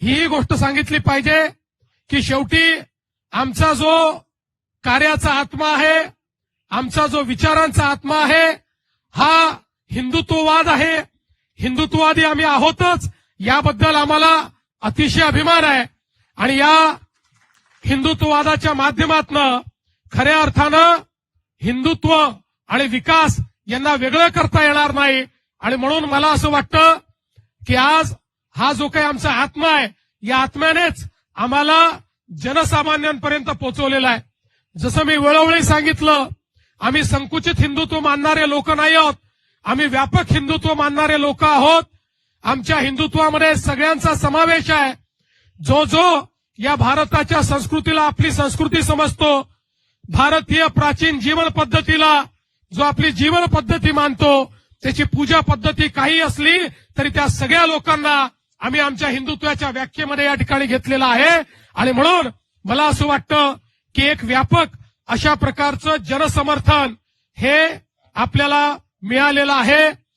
ही गोष्ट सांगितली पाहिजे की शेवटी आमचा जो कार्याचा आत्मा आहे आमचा जो विचारांचा आत्मा आहे हा हिंदुत्ववाद आहे. हिंदुत्ववादी आम्ही आहोतच याबद्दल आम्हाला अतिशय अभिमान आहे. आणि या हिंदुत्ववादाच्या माध्यमातनं खऱ्या अर्थानं हिंदुत्व आणि विकास यांना वेगळं करता येणार नाही. आणि म्हणून मला असं वाटतं की आज हा जो काही आमचा आत्मा आहे या आत्म्यानेच आम्हाला जनसामान्यांपर्यंत पोहोचवलेला आहे. जसं मी वेळोवेळी सांगितलं आम्ही संकुचित हिंदुत्व मानणारे लोक नाही आहोत आम्ही व्यापक हिंदुत्व मानणारे लोक आहोत. आमच्या हिंदुत्वामध्ये सगळ्यांचा समावेश आहे. जो जो या भारताच्या संस्कृतीला आपली संस्कृती समजतो भारतीय प्राचीन जीवन पद्धतीला जो आपली जीवन पद्धती मानतो त्याची पूजा पद्धती काही असली तरी त्या सगळ्या लोकांना आम्ही आमच्या हिंदुत्वाच्या व्याख्येमध्ये या ठिकाणी घेतलेला आहे. आणि म्हणून मला असं वाटतं की एक व्यापक अशा प्रकारचं जनसमर्थन हे आपल्याला मिळालेलं आहे.